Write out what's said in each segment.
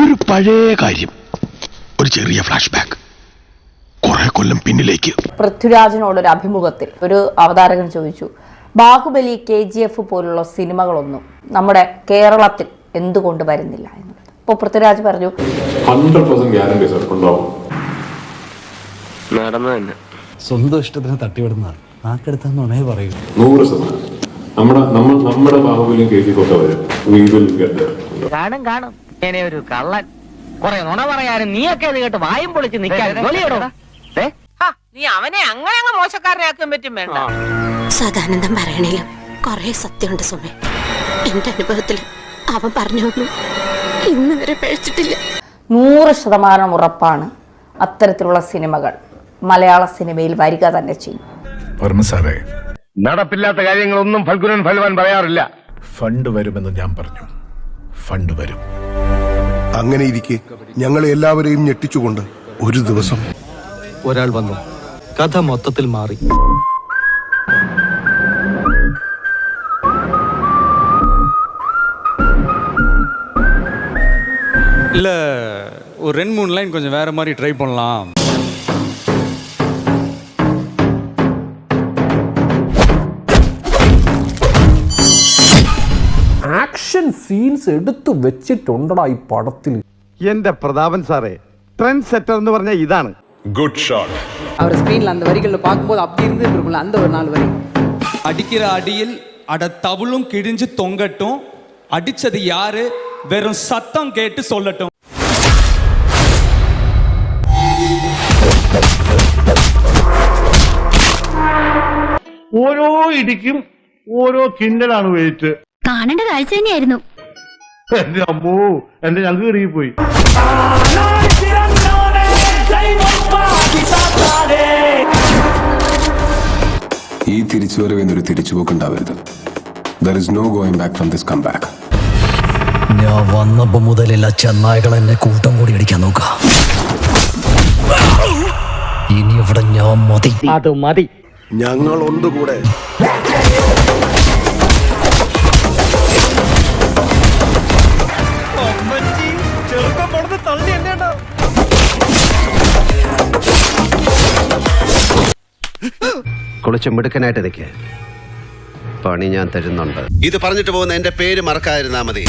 ഒരു പഴയ കാര്യം. ഒരു ചെറിയ ഫ്ലാഷ് ബാക്ക് കുറെ കൊല്ലം പിന്നിലേക്ക്. പൃഥ്വിരാജിനോടൊരു അഭിമുഖത്തിൽ ഒരു അവതാരകൻ ചോദിച്ചു ബാഹുബലി കെ ജി എഫ് പോലുള്ള സിനിമകളൊന്നും നമ്മുടെ കേരളത്തിൽ എന്തുകൊണ്ട് വരുന്നില്ല? എന്നുള്ളത്. അപ്പോൾ പൃഥ്വിരാജ് പറഞ്ഞു സ്വന്തം ഇഷ്ടത്തിന് തട്ടിവിടുന്നതാണ്. നാക്കെടുത്താന്നുണേ പറയൂ നൂറ് ശതമാനം. നമ്മുടെ നമ്മൾ നമ്മുടെ ബാഹുബലിയും കെ ജി ഒക്കെ വരും. കാണും കാണും. ഇങ്ങനെ ഒരു കള്ളൻ. കുറെ നുണ പറയാനും നീയൊക്കെ ഇത് കേട്ട് വായും പൊളിച്ച് നിൽക്കാൻ ജോലിയോടോ നീ അവനെ അങ്ങനെ അങ്ങ് മോശക്കാരനാക്കാൻ പറ്റും വേണ്ട. സദാനന്ദം പറയണേലും കുറെ സത്യമുണ്ട് സുമേ. എന്റെ അനുഭവത്തിൽ അവൻ പറഞ്ഞു ഇന്ന് വരെ പഴിച്ചിട്ടില്ല. നൂറ് ശതമാനം ഉറപ്പാണ് അത്തരത്തിലുള്ള സിനിമകൾ മലയാള സിനിമയിൽ വരിക തന്നെ ചെയ്യും. വർമ്മ സാറേ. നടപ്പില്ലാത്ത കാര്യങ്ങളൊന്നും ഫൽഗുനൻ ഫൽവാൻ പറയാറില്ല. ഫണ്ട് വരുമെന്ന് ഞാൻ പറഞ്ഞു. ഫണ്ട് വരും. അങ്ങനെ ഇരിക്കെ ഞങ്ങളെ എല്ലാവരെയും ഞെട്ടിച്ചുകൊണ്ട് ഒരു ദിവസം ഒരാൾ വന്നു കഥ മൊത്തത്തിൽ മാറി இல்லை ஒரு ரெண்டு மூணு லைன் கொஞ்சம் வேற மாதிரி ட்ரை பண்ணலாம் ആക്ഷൻ സീൻസ് എടുത്തു വെച്ചിട്ടുണ്ടടാ ഈ പടത്തിൽ എന്റെ പ്രതാപൻ സാറേ ട്രെൻഡ് സെറ്റർ എന്ന് പറഞ്ഞ ഇതാണ് ഗുഡ് ഷോട്ട് அவர் ஸ்கிரீன்ல அந்த வரிகள்ல பார்க்கும்போது அப்படி இருந்து இருக்கும்ல அந்த ஒரு நாலு வரி அடிக்கிற அடியில் அட தவுளும் கிழிஞ்சு தொங்கட்டும் அடிச்சது யாரு வெறும் சத்தம் கேட்டு சொல்லட்டும் ഓരോ ഇടിക്കും ഓരോ കിണ്ടലാണ് വെയിറ്റ് കാണേണ്ട കാഴ്ച തന്നെയായിരുന്നു. എന്റെ അമ്മോ എന്റെ ഞങ്ങൾക്ക് ഇറങ്ങിപ്പോയി ഈ തിരിച്ചുവരവിന്നൊരു തിരിച്ചുപോക്കുണ്ടാവരുത്. There is no going back from this come back ഞാൻ വന്നപ്പോ മുതലില്ല ചെന്നായകൾ എന്നെ കൂട്ടം കൂടി അടിക്കാൻ നോക്ക. ഇനി ഇവിടെ ഞാൻ മതി. അത് മതി. ഞങ്ങൾ ഒന്നുകൂടെ കുളിച്ച് മിടുക്കനായിട്ട് നിൽക്കേ പണി ഞാൻ തരുന്നുണ്ട് ഇത് പറഞ്ഞിട്ട് പോകുന്ന എന്റെ പേര് മറക്കാതിരുന്നാ മതി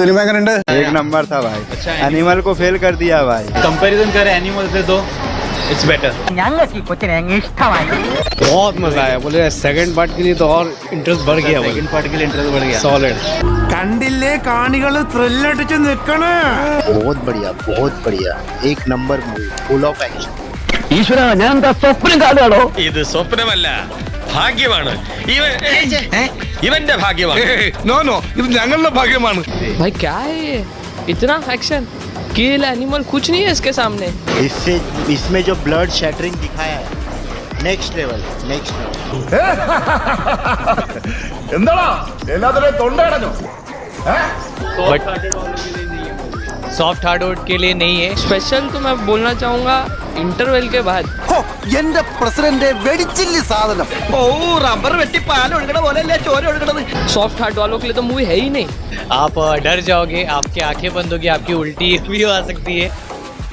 സിനിമ എങ്ങനെയുണ്ട് एक नंबर था भाई एनिमल को फेल कर दिया भाई कंपैरिजन करें एनिमल से तो इट्स बेटर ഞങ്ങൾക്ക് ഈ കൊച്ചിനെ അങ്ങ് ഇഷ്ടമായി बहुत मजा आया बोले सेकंड पार्ट के लिए तो और इंटरेस्ट बढ़ गया सेकंड पार्ट के लिए इंटरेस्ट बढ़ गया सॉलिड കണ്ടില്ലേ കാണികൾ ത്രില്ലടിച്ച് നിൽക്കണേ बहुत बढ़िया बहुत बढ़िया एक number movie full of action ഈശ്വര ഞാൻ എന്താ സ്വപ്നം കാണുകയാണോ ഇത് സ്വപ്നമല്ല ഭാഗ്യമാണ് ഇവൻ ഇവന്റെ ഭാഗ്യമാണ് നോ നോ ഇത് ഞങ്ങളുടെ ഭാഗ്യമാണ് भाई क्या है ये इतना एक्शन किल एनिमल कुछ नहीं है इसके सामने इससे इसमें जो ब्लड शैटरिंग दिखाया है नेक्स्ट लेवल नेक्स्ट लेवल എന്താടാ എല്ലാത്തിനും തൊണ്ടടഞ്ഞു सॉफ्ट हार्डवुड के लिए नहीं है स्पेशल तो मैं बोलना चाहूंगा इंटरवल के बाद എന്റെ പ്രസിഡന്റ് വെടിച്ചില്ല സാധനം ഓ റബ്ബർ വെട്ടി പാൽ ഒഴുകണ പോലെ അല്ലേ ചോര ഒഴുകണത് सॉफ्ट हार्ट वालों के लिए तो मूवी है ही नहीं आप डर जाओगे आपकी आंखें बंद होगी आपकी उल्टी भी आ सकती है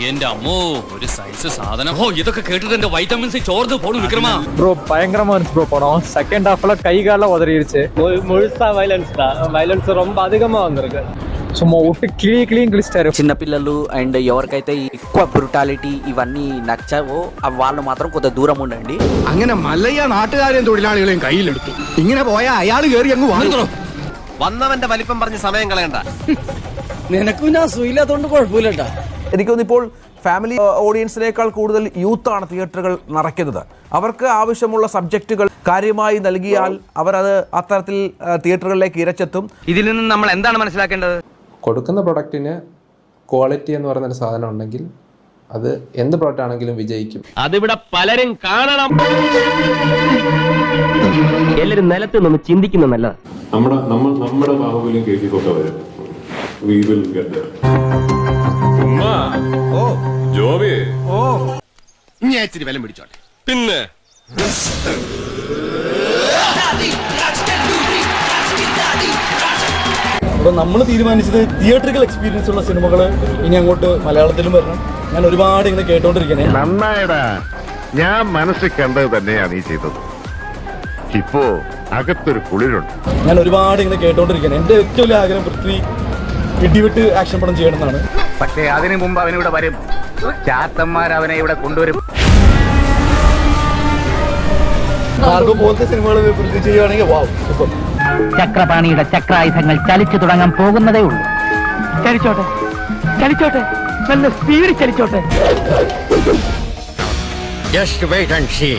എന്റെ അമ്മോ ഒരു സൈസ് സാധനം ഓ ഇതൊക്കെ കേട്ടിട്ട് എന്റെ വൈറ്റമിൻസ് ചോർന്ന് പോണു വിക്രമാ ப்ரோ பயங்கரமா இருந்துச்சு ப்ரோ படம் செகண்ட் ஹாஃப்ல கை கால உதறிடுச்சு முழுசா வைலன்ஸ் தான் வைலன்ஸ் ரொம்ப அதிகமா வந்திருக்கு సో మా ఒట్టి కిళీ క్లీన్ గిలిస్తారు. చిన్నపిల్లలు అండ్ ఎవరికైతే ఎక్కువ బ్రుటాలిటీ ఇవన్నీ నచ్చవో వాళ్ళు మాత్రం కొంత దూరం ఉండండి. അങ്ങനെ മല്ലയ്യ നാട്ടുകാരെയും തൊഴിലാളികളെയും കയ്യിലെടുത്തു ഇങ്ങനെ പോയാൽ അയാൾ കയറി അങ്ങ് വാങ്ങിക്കണം വന്നവന്റെ വലിപ്പം പറഞ്ഞ് സമയം കളയണ്ട. നിനക്കും ഞാൻ സുഖമില്ലാത്തോണ്ട് കുഴപ്പമില്ലട്ടാ. എനിക്കൊന്നിപ്പോൾ ഫാമിലി ആ, uh, ഓഡിയൻസിനേക്കാൾ കൂടുതൽ യൂത്താണ് തിയേറ്ററുകൾ നിറയ്ക്കുന്നത്. അവർക്ക് ആവശ്യമുള്ള സബ്ജക്റ്റുകൾ കാര്യമായി നൽകിയാൽ അവരത് അത്തരത്തിൽ uh, ആ, തിയേറ്ററുകളിലേക്ക് ഇരച്ചെത്തും. ഇതിൽ നിന്ന് നമ്മൾ എന്താണ് മനസ്സിലാക്കേണ്ടത്? കൊടുക്കുന്ന പ്രൊഡക്റ്റിന് ക്വാളിറ്റി എന്ന് പറയുന്ന ഒരു സാധനം ഉണ്ടെങ്കിൽ അത് എന്ത് പ്രോഡക്റ്റ് ആണെങ്കിലും വിജയിക്കും. അതിവിടെ പലരും കാണണം. എല്ലാവരും നിലത്ത് നിന്ന് ചിന്തിക്കുന്ന നല്ല നമ്മുടെ നമ്മൾ നമ്മുടെ ബാഹുബലിയും കെ ജി ഒക്കെ വരും we will get oh. Joby. ഞാൻ ഇച്ചിരി വിലം പിടിച്ചോട്ടെ. പിന്നെ. അപ്പോൾ നമ്മൾ തീരുമാനിച്ചത് തിയേറ്ററിക്കൽ എക്സ്പീരിയൻസ് ഉള്ള സിനിമകൾ ഇനി അങ്ങോട്ട് മലയാളത്തിലും വരണം. ഞാൻ ഒരുപാട് ഇങ്ങനെ കേട്ടോണ്ടിരിക്കണേ. നന്നായടാ. ഞാൻ മനസ്സിൽ കണ്ടത് തന്നെയാണ് ഈ ചെയ്തത്. ഇപ്പോ അകത്തൊരു കുളിരുണ്ട്. ഞാൻ ഒരുപാട് ഇങ്ങനെ കേട്ടോണ്ടിരിക്കണേ. എന്റെ ഏറ്റവും വലിയ ആഗ്രഹം പൃഥ്വി ഇടിവിട്ട് ആക്ഷൻ പടം ചെയ്യണമെന്നാണ്. പക്ഷേ അതിനു മുമ്പ് അവനിവിടെ വരും. ചാത്തന്മാർ അവനെ ഇവിടെ കൊണ്ടുവരും. പോലത്തെ സിനിമകൾ വാവ് സൂപ്പർ. ചക്രപാണിയുടെ ചക്രായുധങ്ങൾ ചലിച്ചു തുടങ്ങാൻ പോകുന്നതേ ഉള്ളൂ. ചലിച്ചോട്ടെ ചലിച്ചോട്ടെ നല്ല സ്പീഡ് ചലിച്ചോട്ടെ. Just wait and see.